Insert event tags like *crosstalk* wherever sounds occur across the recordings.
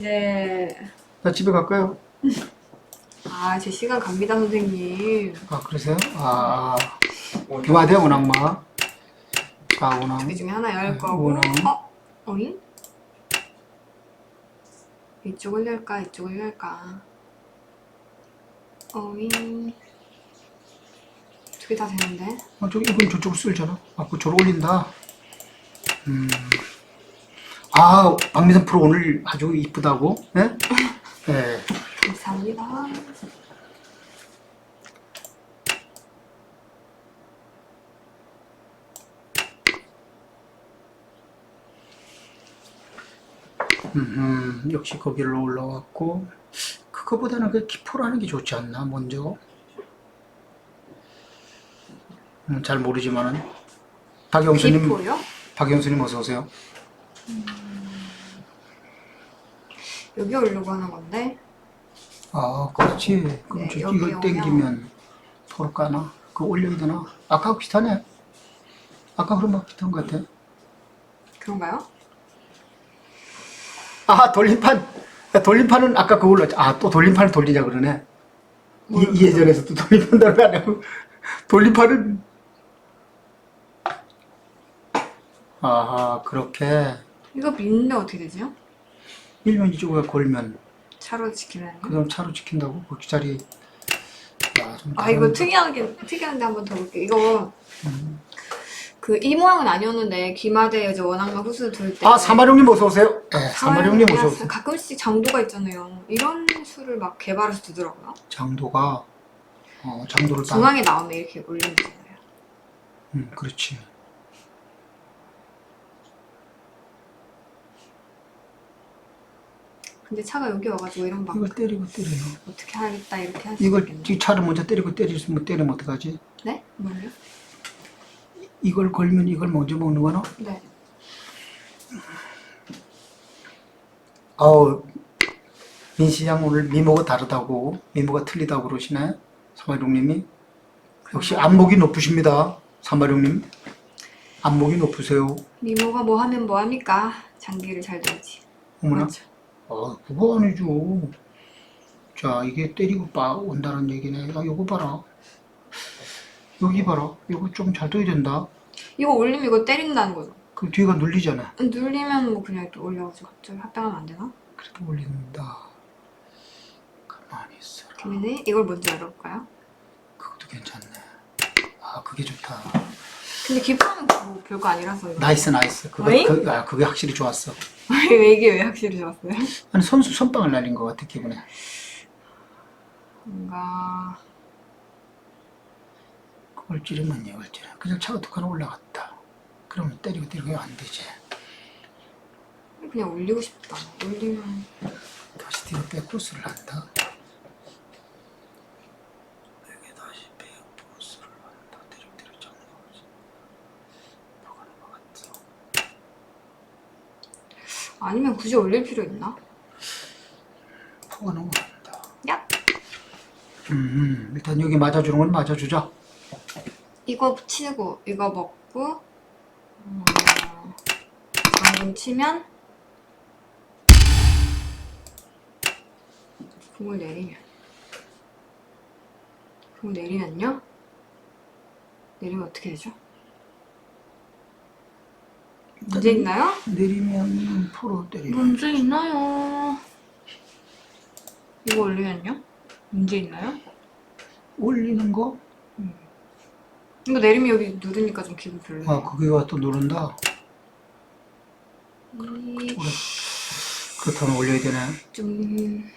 이제 나 집에 갈까요? *laughs* 아 제 시간 갑니다 선생님. 아 그러세요? 아 기와대 운항마 자 운항 그 중에 하나 열 네, 거고. 오나. 어? 어잉? 이쪽을 열까 이쪽을 열까? 어잉? 두 개 다 되는데. 어, 저기 이건 저쪽으로 쓸잖아 아 그거 저로 올린다 음. 아 박미선 프로 오늘 아주 이쁘다고 예? 네? 감사합니다. 음, 역시 거기로 올라왔고 그거보다는 그 기포로 하는 게 좋지 않나 먼저 음, 잘 모르지만은 박영수님 기포요? 박영수님 어서 오세요 여기 올려고 하는 건데 아, 그렇지. 그럼 네, 저 이걸 땡기면 볼까나? 그 올려야 되나? 아까 비슷하네. 아까 그런거 비슷한 것 같아. 그런가요? 아, 돌림판. 돌림판은 아까 그걸로. 아, 또 돌림판을 돌리자 그러네. 이, 이 예전에서 또 돌림판 달라고. *laughs* 돌림판은. 아하, 그렇게. 이거 민데 어떻게 되지요? 1년 2조가 걸면 차로 지키면. 그다음 차로 지킨다고 그 자리 아, 아 이거 특이하게 특이한데 한번 더 볼게. 이거 음. 그 이 모양은 아니었는데 귀마대 이제 원앙과 후수 둘 때. 아 사마룡님 어서 오세요 네, 사마룡님 아, 어서 오세요 가끔씩 장도가 있잖아요. 이런 수를 막 개발해서 두더라고요. 장도가 어, 장도를 중앙에 나오면 이렇게 올리면 되잖아요. 음, 그렇지 근데 차가 여기 와가지고 이런 막 이걸 때리고 때려요 어떻게 하겠다 이렇게 할수 이걸. 이 차를 먼저 때리고 때리면 때리면 어떡하지 네? 뭘요? 이걸 걸면 이걸 먼저 먹는 거나 네. 아우 민시장 오늘 미모가 다르다고 미모가 틀리다고 그러시네 사마룡님이 역시 안목이 높으십니다 사마룡님 안목이 높으세요 미모가 뭐 하면 뭐 합니까? 장기를 잘 돌지. 어머나 그렇죠. 아 그거 아니죠. 자 이게 때리고 빠 온다는 얘기네. 아 요거 봐라. 여기 봐라. 요거 좀 잘 떠야 된다. 이거 올리면 이거 때린다는 거죠. 그 뒤가 눌리잖아. 눌리면 뭐 그냥 또 올려가지고 갑자기 합병하면 안 되나? 그래도 올린다. 가만히 있어라. 그러면 이걸 먼저 열어볼까요? 그것도 괜찮네. 아 그게 좋다 근데 기포는 뭐 별거 아니라서. 나이스 나이스. 그거 어이? 그, 아 그게 확실히 좋았어. *laughs* 왜 이게 왜 확실히 좋았어요? 아니 선수 선빵을 날린 것 같아 기분에. 뭔가. 그걸 찌르면 이걸 찌르 그냥 차가 두 칸 올라갔다. 그러면 때리고 때리고 안 되지. 그냥 올리고 싶다. 올리면. 다시 뒤로 백코스를 한다 여기 다시 백코스를 한다 때리고 때리고 잡는 거지 뭐가 넘어갔어 아니면 굳이 올릴 필요 있나? 포가 넘어간다 야 음, 일단 여기 맞아주는 건 맞아주자 이거 치고 이거 먹고 어, 방금 치면 공을 내리면 공을 내리면요? 내리면 어떻게 되죠? 문제 있나요? 내리면 포로 때리면 문제 있나요? 이거 올리면요? 문제 있나요? 올리는 거? 이거 내리면 여기 누르니까 좀 기분 별로예요. 아 그게가 또 누른다 이- 그래. 그렇다면 올려야 되네 좀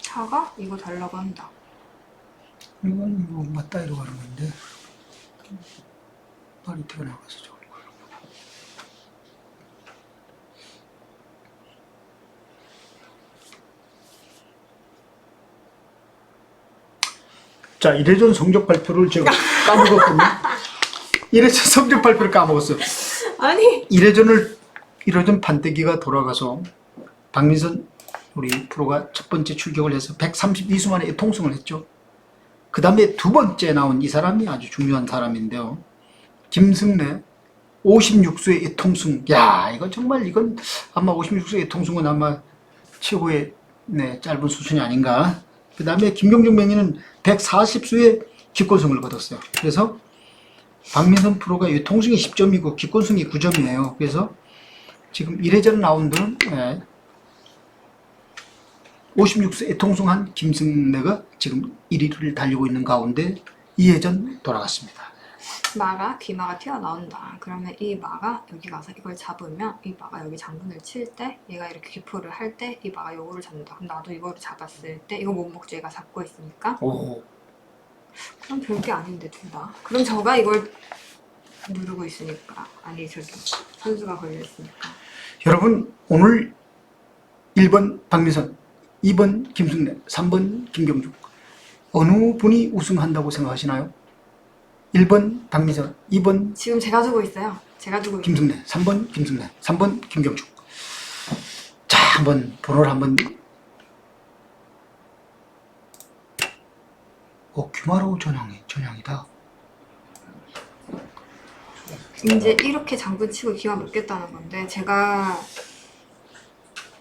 차가 이거 달라고 한다. 이건 뭐 맞다 이러고 하는 건데 빨리 튀어나가서 좋을 거야 자 1회전 성적 발표를 제가 *laughs* 까먹었거든요 1회전 성적 발표를 까먹었어요. 아니. 1회전을 1회전 판때기가 돌아가서 박민선 우리 프로가 첫 번째 출격을 해서 132수 만에 통승을 했죠 그 다음에 두 번째 나온 이 사람이 아주 중요한 사람인데요. 김승래 56수의 애통승. 야, 이거 정말 이건 아마 56수의 애통승은 아마 최고의 네, 짧은 수준이 아닌가. 그 다음에 김경중 명의는 140수의 기권승을 거뒀어요. 그래서 박민선 프로가 애통승이 10점이고 기권승이 9점이에요. 그래서 지금 1회전 라운드는 예, 56세 애통승한 김승래가 지금 1위를 달리고 있는 가운데 2회전 돌아갔습니다. 마가 귀마가 튀어나온다. 그러면 이 마가 여기 가서 이걸 잡으면 이 마가 여기 장군을 칠 때 얘가 이렇게 기포를 할 때 이 마가 요거를 잡는다. 그럼 나도 이거를 잡았을 때 이거 못 먹지 얘가 잡고 있으니까 오, 그럼 별게 아닌데 둘 다. 그럼 저가 이걸 누르고 있으니까 아니 저기 선수가 걸려 있으니까. 여러분 오늘 1번 박민선, 2번 김승래, 3번 김경중 어느 분이 우승한다고 생각하시나요? 1번 박민선, 2번 지금 제가 두고 있어요. 제가 있어요. 김승래, 3번 김승래, 3번 김경중. 자, 한번 번호를 한번. 오, 규마로 전향이 전향이다. 이제 이렇게 장군 치고 기와 먹겠다는 건데 제가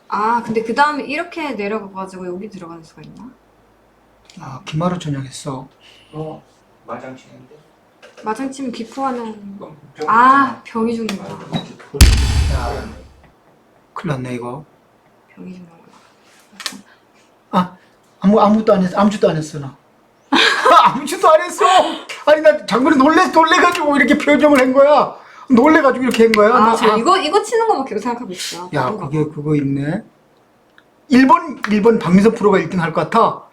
아 근데 그 다음에 이렇게 내려가가지고 여기 들어가는 수가 있나? 아, 기마로 전향했어. 어, 마장 치는데? 마장 치면 기포하는 그럼 병 아 병이 죽는구나 야, 큰일 났네 이거. 병이 죽는구나 아, 아무 아무것도 안 했어. 아무것도 안 했어 나. *laughs* 아무것도 안 했어. 아니 나 장군이 놀래 놀래가지고 이렇게 표정을 한 거야. 놀래가지고 이렇게 한 거야. 아 나, 저 이거 이거 치는 거만 계속 생각하고 있어요 야, 거. 그게 그거 있네. 1번 1번 박민선 프로가 1등 할 것 같아.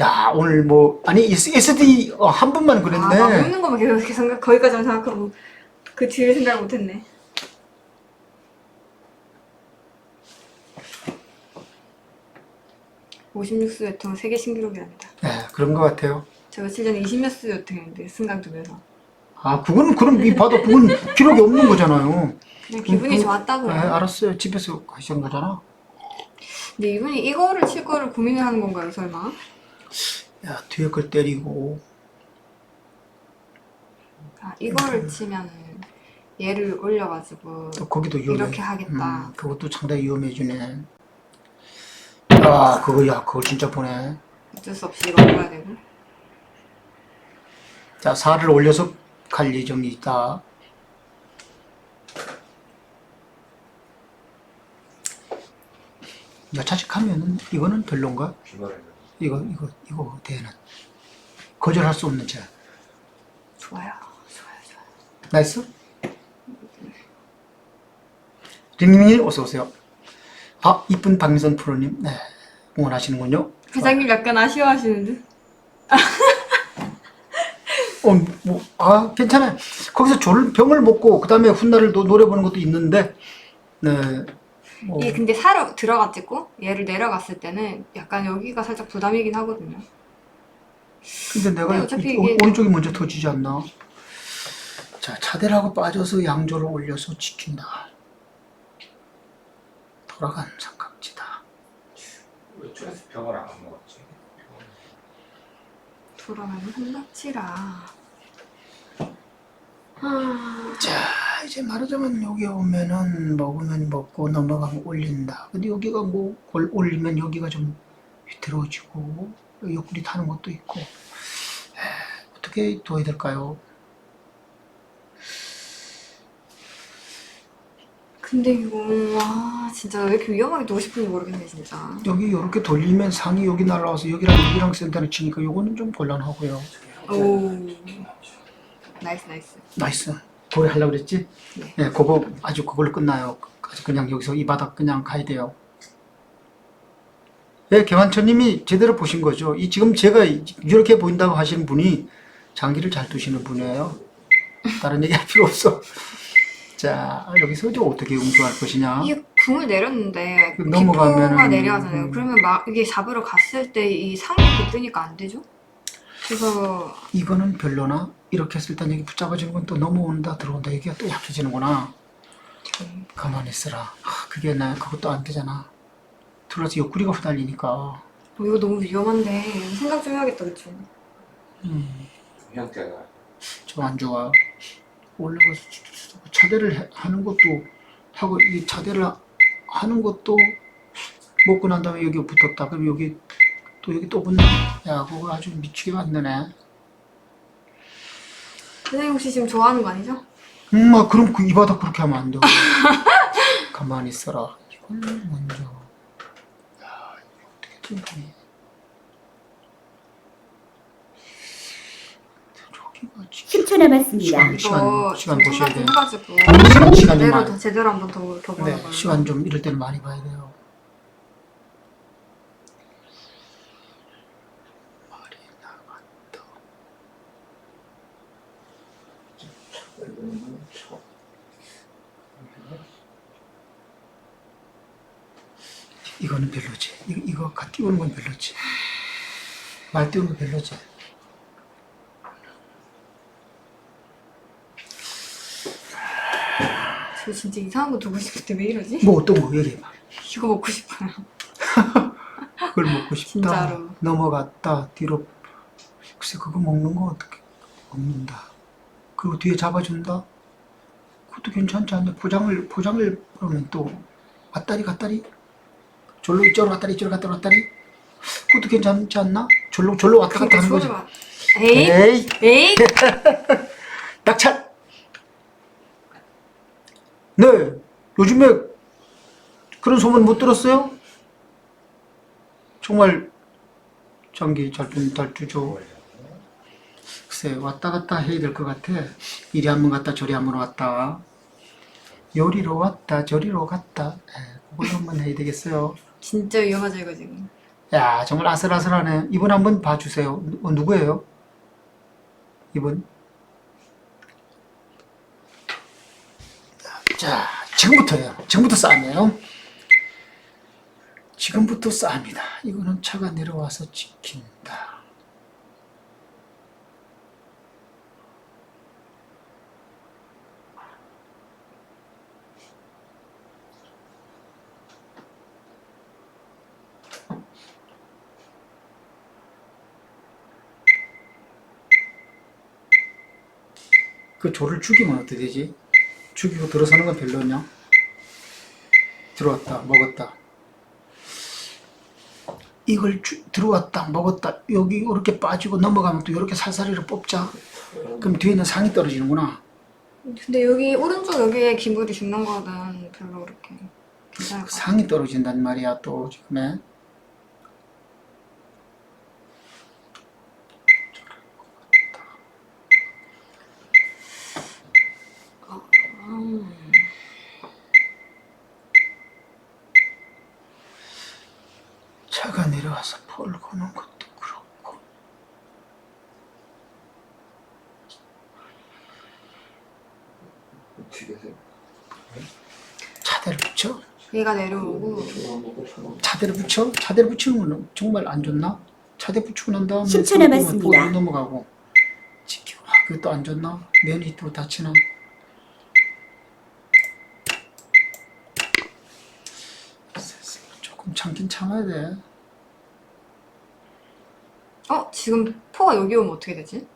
야, 오늘 뭐 아니 SD 어, 한 분만 아, 막 그랬네. 먹는 거만 계속 생각 거기까지만 생각하고 그 뒤를 생각을 못했네 (56수 대통 세계 신기록이랍니다) 네, 그런 것 같아요. 저 며칠 전에 20몇 수 대통했는데 승강 두면서 아, 그거는 그럼 이 봐도 그건 기록이 없는 거잖아요. 그냥 기분이 그- 좋았다고요 네, 알았어요. 집에서 하신 거잖아. 근데 이분이 이거를 칠 거를 고민을 하는 건가요 설마? 야, 뒤에 걸 때리고. 아, 이거를 치면 얘를 올려가지고 또 거기도 위험해. 이렇게 하겠다. 음, 그것도 상당히 위험해지네. 아, 그거 야, 그거 진짜 보네. 어쩔 수 없이 이거 먹어야 되고 자, 살을 올려서 갈 예정이 있다. 여차식하면은 이거는 별론가? 이거 이거 이거 대는 거절할 수 없는 자. 좋아요 좋아요 좋아요 나이스. 링링님 어서 오세요. 아 이쁜 박미선 프로님 네 응원하시는군요. 회장님 약간 아쉬워하시는 듯? 어 뭐 아 괜찮아요. 거기서 졸 병을 먹고 그 다음에 훗날을 또 노래 보는 것도 있는데 네. 뭐, 이게 근데 사로 들어갔고 얘를 내려갔을 때는 약간 여기가 살짝 부담이긴 하거든요 근데 내가 네, 어차피 이- 이게- 오른쪽이 먼저 터지지 않나? 자 차대라고 빠져서 양조를 올려서 지킨다. 돌아간 삼각지다. 왜 쪽에서 병을 안 먹었지? 돌아가는 아... 자 이제 말하자면 여기 오면은 먹으면 먹고 넘어가면 올린다. 근데 여기가 뭐 올- 올리면 여기가 좀 위태로워지고 옆구리 타는 것도 있고 에, 어떻게 도와야 될까요? 근데 이거 와 진짜 왜 이렇게 위험하게 두고 싶은지 모르겠네 진짜 여기 이렇게 돌리면 상이 여기 날라와서 여기랑 여기랑 센터를 치니까 요거는 좀 곤란하고요. 오 나이스 나이스 나이스. 그걸 하려고 그랬지? 네. 네, 그거 아주 그걸로 끝나요. 아주 그냥 여기서 이 바닥 그냥 가야 돼요. 네, 경환천님이 제대로 보신 거죠. 이 지금 제가 이렇게 보인다고 하시는 분이 장기를 잘 두시는 분이에요. 다른 얘기 할 필요 없어. 자, 여기서 이제 어떻게 응수할 것이냐. 이 궁을 내렸는데 그 넘어가면은- 기포가 내려가잖아요. 음. 그러면 막 이게 잡으러 갔을 때 이 상이 뜨니까 안 되죠? 그래서 이거는 별로나 이렇게 했을 땐 여기 붙잡아주는 건 또 넘어온다 들어온다 얘기가 또 약해지는구나. 가만히 있어라. 아, 그게 나 그것도 안 되잖아. 들어서 옆구리가 후달리니까. 어, 이거 너무 위험한데 생각 좀 해야겠다 그쵸? 음, 형태가 좀 안 좋아. 올라가서 차대를 해- 하는 것도 하고 이 차대를 하- 하는 것도 먹고 난 다음에 여기 붙었다. 그럼 여기 또 여기 또 붙나? 야, 그거 아주 미치게 만드네. 선생님 혹시 지금 좋아하는 거 아니죠? 음, 아, 그럼 그 이 바닥 그렇게 하면 안 돼. *laughs* 가만히 있어라. 이걸 먼저. 야, 이거 어떻게 좀 보니? 저기가 지금 10초 남았습니다. 시간, 시간, 이거 시간 좀 보셔야 생각 돼요. 해가지고 시간, 시간 좀 제대로 많이. 더 제대로 한번 더, 더 네, 보는 거예요. 시간 좀 이럴 때는 많이 봐야 돼요. 말이 나갔다. 이거는 별로지. 이거, 이거 가 띄우는 건 별로지. 말 띄우는 건 별로지. 저 진짜 이상한 거 두고 싶을 때 왜 이러지? 뭐 어떤 거 얘기해봐. 이거 먹고 싶어요. *laughs* 그걸 먹고 싶다. 진짜로. 넘어갔다. 뒤로. 글쎄 그거 먹는 거 어떻게 먹는다. 그리고 뒤에 잡아준다. 그것도 괜찮지 않냐. 포장을 포장을 그러면 또 왔다리 갔다리. 절로 이쪽으로 갔다리 이쪽으로 갔다리 왔다리. 그것도 괜찮지 않나? 절로 절로 왔다 갔다 하는 거지. 에이 에이 에이 *laughs* 낙찰. 네. 요즘에 그런 소문 못 들었어요? 정말 장기 잘좀 달주죠. 글쎄 왔다 갔다 해야 될 것 같아. 이리 한 번 갔다 저리 한 번 왔다. 요리로 왔다 저리로 갔다. 에, 그걸 한번 해야 되겠어요. 진짜 위험하죠 이거 지금. 야 정말 아슬아슬하네. 이분 한번 봐주세요. 누- 어, 누구예요? 이분? 자 지금부터요. 지금부터 싸움이에요. 지금부터 싸움이다. 이거는 차가 내려와서 지킨다. 그 조를 죽이면 어떻게 되지? 죽이고 들어서는 건 별로냐? 들어왔다, 먹었다. 이걸 주- 들어왔다, 먹었다. 여기 이렇게 빠지고 넘어가면 또 이렇게 살살이를 뽑자. 그럼 뒤에 있는 상이 떨어지는구나. 근데 여기 오른쪽 여기에 기물이 죽는 거는 별로 그렇게 괜찮을 그것 같아요. 상이 떨어진단 말이야, 또 지금에. 음. 내려와서 폴 거는 것도 그렇고. 차대를 붙여? 얘가 내려오고 차대를 붙여? 차대를 붙이는 건 정말 안 좋나? 차대 붙이고 난 다음에 10초 서로 보면 남았습니다. 넘어가고 지키고 아, 그것도 안 좋나? 면이 또 다치나? 조금 참긴 참아야 돼. 어 지금 포가 여기 오면 어떻게 되지?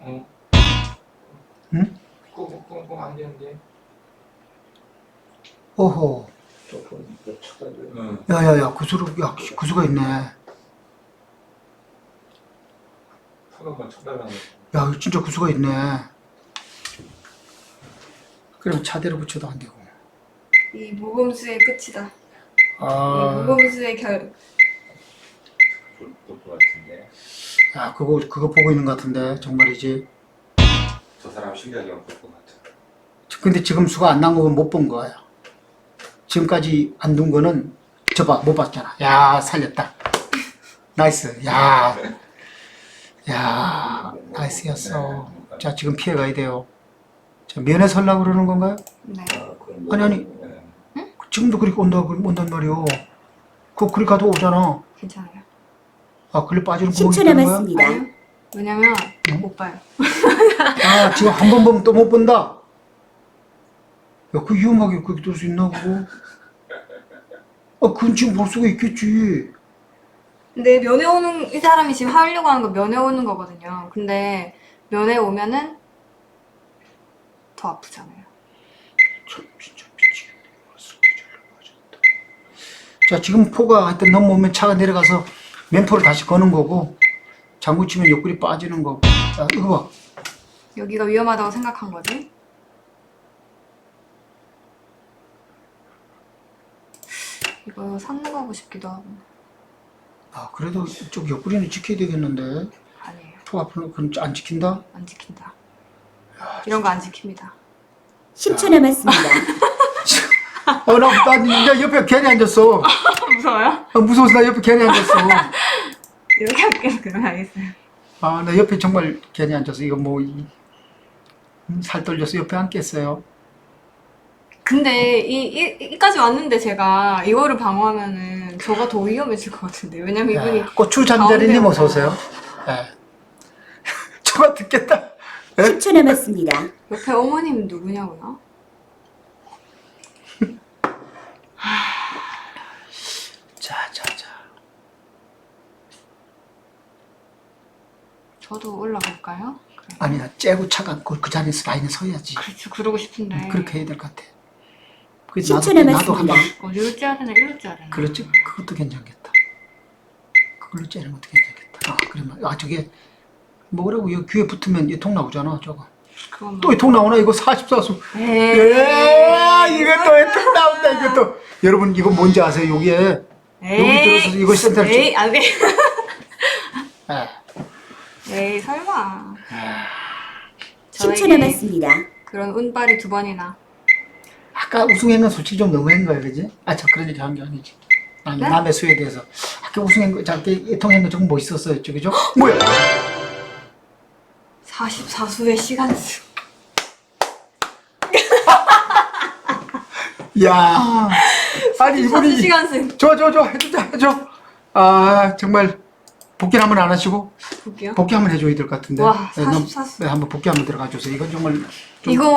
어? 응? 꽁꽁꽁꽁 안 되는데. 오호. 응. 야야야 구수로 야 구수가 있네. 야 쳐달라는 이거 진짜 구수가 있네. 그럼 차대를 붙여도 안 되고. 이 모범수의 끝이다. 이 아, 모범수의 결. 볼것 같은데. 야 그거 그거 보고 있는 것 같은데 정말이지. 저 사람 실력이 없을 것 같아. 근데 지금 수가 안 난 거는 못 본 거야. 지금까지 안 둔 거는 저봐 못 봤잖아. 야 살렸다. 나이스. 야, 야 나이스였어. 자 지금 피해 가야 돼요. 자 면에 설라 그러는 건가요? 네. 아니 아니 네. 지금도 그렇게 온다 그 온단 말이오. 그거 그리 가도 오잖아. 괜찮아요. 아 그래 빠지는 구멍이 10초 있다는 거야? 남았습니다. 왜냐면 응? 못 봐요. 아 지금 한 번 보면 또 못 본다. 야, 그 위험하게 그렇게 될 수 있나 그거? 아, 그건 지금 볼 수가 있겠지. 근데 면회 오는 이 사람이 지금 하려고 하는 거 면회 오는 거거든요. 근데 면회 오면은 더 아프잖아요. 참 진짜 미치겠네. 맞았다. 자 지금 포가 하여튼 넘어오면 차가 내려가서 맨포를 다시 거는 거고 장구 치면 옆구리 빠지는 거고 자 이거 봐 여기가 위험하다고 생각한 거지. 이거 상무 가고 싶기도 하고 아, 그래도 이쪽 옆구리는 지켜야 되겠는데 아니에요. 포 앞으로 그럼 안 지킨다? 안 지킨다. 이런 거 안 지킵니다. 10초 남았습니다. *laughs* 어, 나, 나 이제 옆에 괜히 앉았어 *laughs* 무서워요? 아, 무서워서 나 옆에 괜히 앉았어 *laughs* 이렇게 할게요. 그럼 알겠어요. 아, 나 옆에 정말 괜히 앉았어 이거 뭐 음, 살 떨려서 옆에 앉겠어요 근데 이, 이, 이까지 왔는데 제가 이거를 방어하면은 저가 더 위험해질 것 같은데. 왜냐면 이분이 야, 고추 잠자리님 가운데로 어서 오세요 예. *laughs* 저가 듣겠다 예? 10초 남았습니다. 옆에 어머님 누구냐고요? 자, 자, 자. 저도 올라갈까요? 그래. 아니야, 째고 차가 그, 그 자리에서 라인에 서야지. 그렇죠. 그러고 싶은데. 그렇게 해야 될 것 같아. 그 10초 나도, 나도 한번 남았습니다. 어디로 째야 되나 이리로 째야 되나? 그렇지, 그것도 괜찮겠다. 그걸로 째는 것도 괜찮겠다. 아, 그러면 아 저게 뭐라고 이 귀에 붙으면 이통 나오잖아, 저거. 그건 또이통 나오나 이거 44수. 에이. 예, 이거 또이통 나온다 이거 또. 여러분 이거 뭔지 아세요? 여기에 여기 들어서 이거 센터를 에이, 안 돼. 예. 에이, 설마. 10초 저에게 남았습니다. 그런 운빨이 두 번이나. 아까 우승한 건 솔직히 좀 너무한 거야, 그지? 아, 저 그런 얘기 하는 게 아니지. 남, 네? 남의 수에 대해서. 아까 우승한 거, 저기 이통한 거 조금 멋있었어요, 저 그죠? 뭐야? 44수의 시간수. 야 아니, 44수 이분이. 시간수. 저, 저, 저, 해주자, 해줘. 아, 정말. 복귀 한번 안 하시고, 볼게요. 복귀 한번 해줘야 될 것 같은데. 와, 네, 너무- 44수. 네, 한번 복귀 한번 들어가 주세요. 이건 정말. 좀, 이거는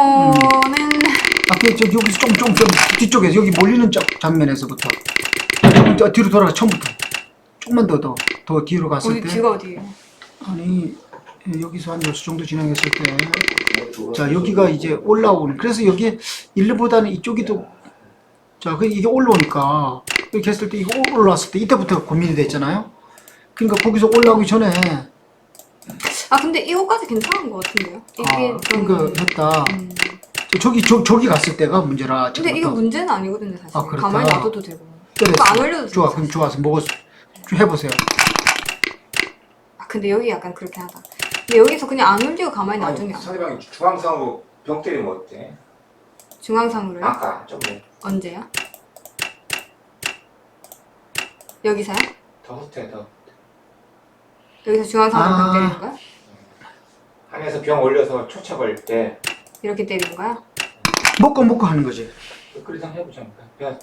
아까 저 여기서 좀, 좀, 좀 뒤쪽에서, 여기 몰리는 쪽 장면에서부터. 뒤로 돌아가, 처음부터. 조금만 더, 더, 더 뒤로 갔을 어디 때. 뒤가 어디예요? 아니 예, 여기서 한몇수 정도 진행했을 때 자 여기가 이제 올라오는 그래서 여기 1보다는 이쪽이 더 자 그 이게 올라오니까 이렇게 했을 때 이거 올라왔을 때 이때부터 고민이 됐잖아요 그러니까 거기서 올라오기 전에 아 근데 이거까지 괜찮은 것 같은데요? 이게 아, 좀. 그러니까 했다 음. 저- 저기 저, 저기 갔을 때가 문제라 근데 이거 제가 문제는 아니거든요 사실. 아, 그렇다. 가만히 놔둬도 되고. 이거 안 올려도 좋아 그럼. 좋아서 먹어 좀 해보세요 아 근데 여기 약간 그렇게 하다. 근데 여기서 그냥 안 올리고 가만히 놔두면 상대방이 중앙상으로 병 때리면 어때? 중앙상으로요? 아까 좀더 언제요? 여기서요? 후퇴 더 여기서 중앙상으로 아. 병 때리는 거야? 안에서 병 올려서 초차 걸릴 때 이렇게 때리는 거야? 먹고 먹고 하는 거지 그리상 해보자 그냥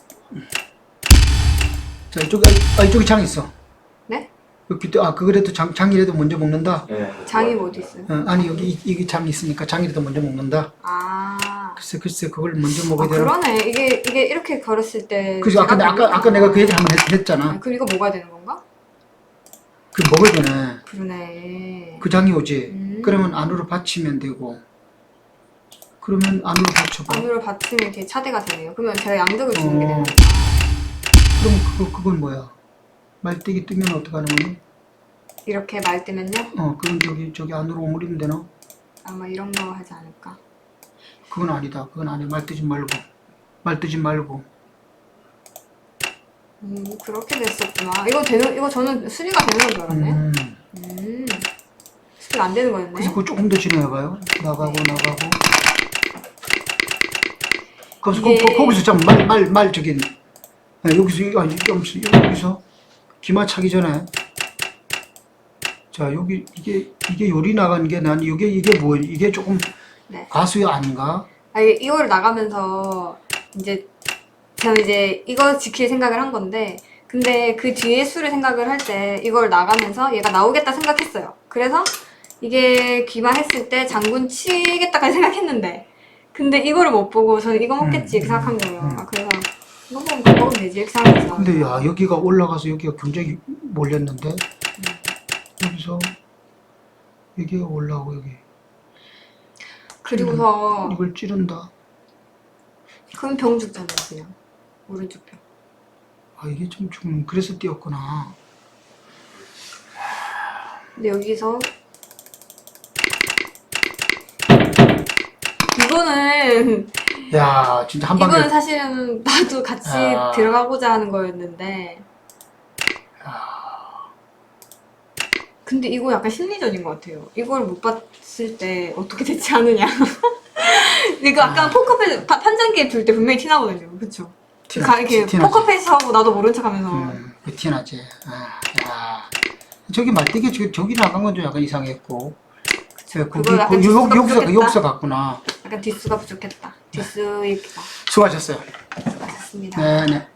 자 이쪽에 아 이쪽에 장 있어 네? 여기 또- 아 그거라도 장 장이라도 먼저 먹는다 예, 장이 뭐 어디 있어요? 어, 아니 여기 이- 이게 장이 있으니까 장이라도 먼저 먹는다. 아. 글쎄 글쎄 그걸 먼저 아 먹어야 되나? 그러네. 이게 이게 이렇게 걸었을 때. 그죠? 아까 제가 아까 아까 내가 그 얘기 한번 했, 했잖아. 아, 그럼 이거 먹어야 되는 건가? 그 먹어야 되네. 그러네. 그 장이 오지. 음. 그러면 안으로 받치면 되고. 그러면 안으로 받쳐봐. 안으로 받치면 이렇게 차대가 되네요. 그러면 제가 양득을 주는 게 어. 되는 거야. 그럼 그거 그건 뭐야? 말대기 뜨면 어떡하는 거니? 이렇게 말 뜨면요? 어 그건 저기 저기 안으로 오므리면 되나? 아마 이런 거 하지 않을까? 그건 아니다. 그건 아니야. 말 뜨지 말고. 말 뜨지 말고. 음 그렇게 됐었구나. 이거 되는 이거 저는 수리가 되는 건줄 알았네. 음. 음. 안 되는 거였네. 그래서 그거 조금 더 진행해봐요. 나가고 나가고. 거기서 이게- 거, 거기서 잠말 말 말 저기 네, 여기서 이- 아니 여기서 여기서 기마 차기 전에 자 여기 이게 이게 요리 나간 게 난 이게 이게 뭐 이게 조금 네. 가수야 아닌가? 아 이게 이거를 나가면서 이제 저는 이제 이거 지킬 생각을 한 건데 근데 그 뒤에 수를 생각을 할 때 이걸 나가면서 얘가 나오겠다 생각했어요. 그래서 이게 귀마했을 때 장군 치겠다까지 생각했는데 근데 이거를 못 보고 저는 이거 먹겠지 음, 생각한 거예요. 음. 아, 그래서 이거 먹으면 되지 생각해서 근데 야 여기가 올라가서 여기가 굉장히 몰렸는데? 여기서 여기가 올라오고 여기. 그리고서 이걸 찌른다. 그럼 병 죽잖아요 그냥. 오른쪽 병. 아 이게 좀 좀 그래서 뛰었구나. 근데 여기서 이거는 야 진짜 한 방에 이거는 사실은 나도 같이 아. 들어가고자 하는 거였는데. 근데 이거 약간 심리전인 것 같아요. 이걸 못 봤을 때 어떻게 대처하느냐. *laughs* 이거 아까 아. 포커페이스 파- 판정기에 둘 때 분명히 티나거든요. 그쵸? 티나- 가- 이렇게 티나지. 포커페이스 하고 나도 모른 척 하면서. 음, 그 티나지. 아, 야. 저기 말대기 저, 저기 나간 건 좀 약간 이상했고. 그, 그거 거기 약간 그, 디스가 요, 여기서 부족했다? 여기서 갔구나. 약간 뒷수가 부족했다 뒷수 얘기가 수고하셨어요. 맞습니다. 네 네